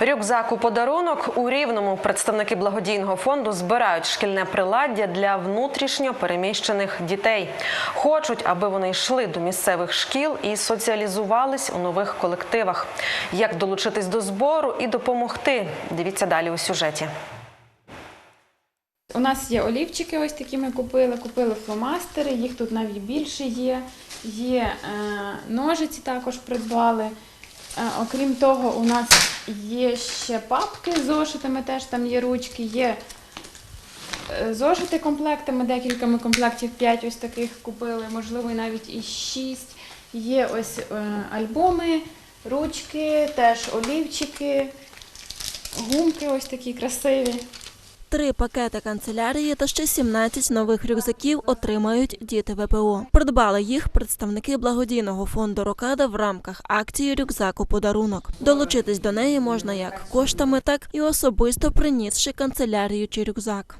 Рюкзак у подарунок у рівному представники благодійного фонду збирають шкільне приладдя для внутрішньо переміщених дітей. Хочуть, аби вони йшли до місцевих шкіл і соціалізувались у нових колективах. Як долучитись до збору і допомогти? Дивіться далі у сюжеті. У нас є олівчики, ось такі ми купили. Купили фломастери, їх тут навіть більше є. Є е, ножиці також придбали. Окрім того, у нас є ще папки з зошитами, теж там є ручки, є е, зошити комплектами, декілька ми комплектів 5 ось таких купили, можливо, навіть і 6. Є ось е, альбоми, ручки, теж олівчики, гумки ось такі красиві. Три пакети канцелярії та ще 17 нових рюкзаків отримають діти ВПО. Придбали їх представники благодійного фонду Рокада в рамках акції Рюкзак у подарунок. Долучитись до неї можна як коштами, так і особисто принісши канцелярію чи рюкзак.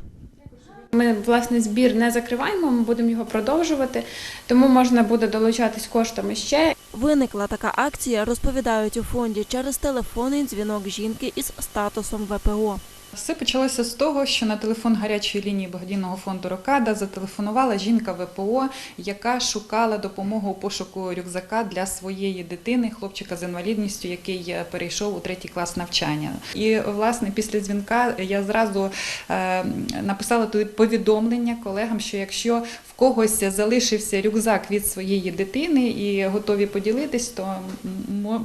Ми власне збір не закриваємо, ми будемо його продовжувати, тому можна буде долучатись коштами ще. Виникла така акція, розповідають у фонді через телефонний дзвінок жінки із статусом ВПО. Все почалося з того, що на телефон гарячої лінії благодійного фонду Рокада зателефонувала жінка ВПО, яка шукала допомогу у пошуку рюкзака для своєї дитини, хлопчика з інвалідністю, який е, перейшов у третій клас навчання. І власне після дзвінка я зразу е, написала тут повідомлення колегам, що якщо в когось залишився рюкзак від своєї дитини і готові поділитись, то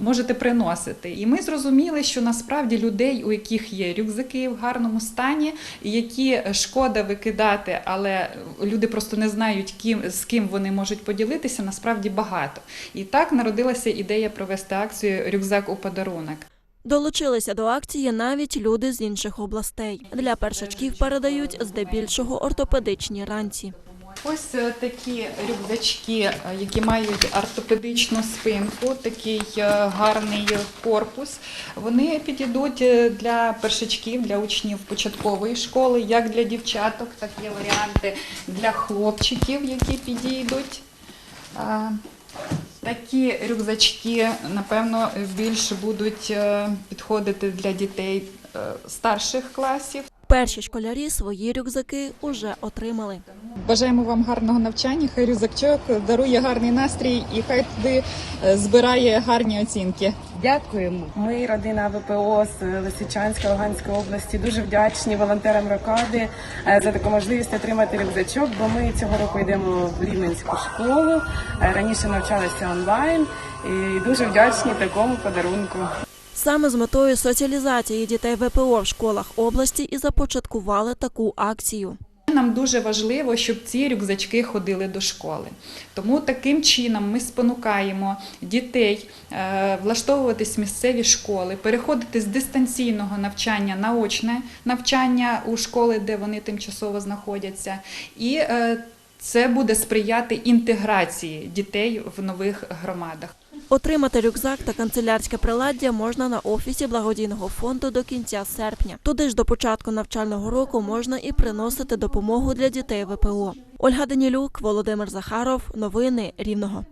можете приносити. І ми зрозуміли, що насправді людей, у яких є рюкзаки гарному стані, які шкода викидати, але люди просто не знають, ким з ким вони можуть поділитися. Насправді багато. І так народилася ідея провести акцію Рюкзак у подарунок. Долучилися до акції навіть люди з інших областей. Для першачків передають здебільшого ортопедичні ранці. Ось е, такі рюкзачки, е, які мають ортопедичну спинку, такий е, гарний корпус. Вони підійдуть для першачків, для учнів початкової школи, як для дівчаток, так є варіанти для хлопчиків, які підійдуть. Такі рюкзачки, напевно, більше будуть підходити для дітей старших класів. Перші школярі свої рюкзаки уже отримали. Бажаємо вам гарного навчання. Хай рюкзачок дарує гарний настрій і хай туди е, збирає гарні оцінки. Дякуємо. Ми, родина ВПО з Лисичанської Луганської області, дуже вдячні волонтерам Рокади е, за таку можливість отримати рюкзачок, бо ми цього року йдемо в Рівненську школу. Е, Раніше навчалися онлайн і дуже вдячні такому подарунку. Саме з метою соціалізації дітей ВПО в школах області і започаткували таку акцію. Нам дуже важливо, щоб ці рюкзачки ходили до школи. Тому таким чином ми спонукаємо дітей е, влаштовуватись в місцеві школи, переходити з дистанційного навчання на очне навчання у школи, де вони тимчасово знаходяться. І е, це буде сприяти інтеграції дітей в нових громадах. Отримати рюкзак та канцелярське приладдя можна на офісі благодійного фонду до кінця серпня. Туди ж до початку навчального року можна і приносити допомогу для дітей ВПО. Ольга Данілюк, Володимир Захаров. Новини Рівного.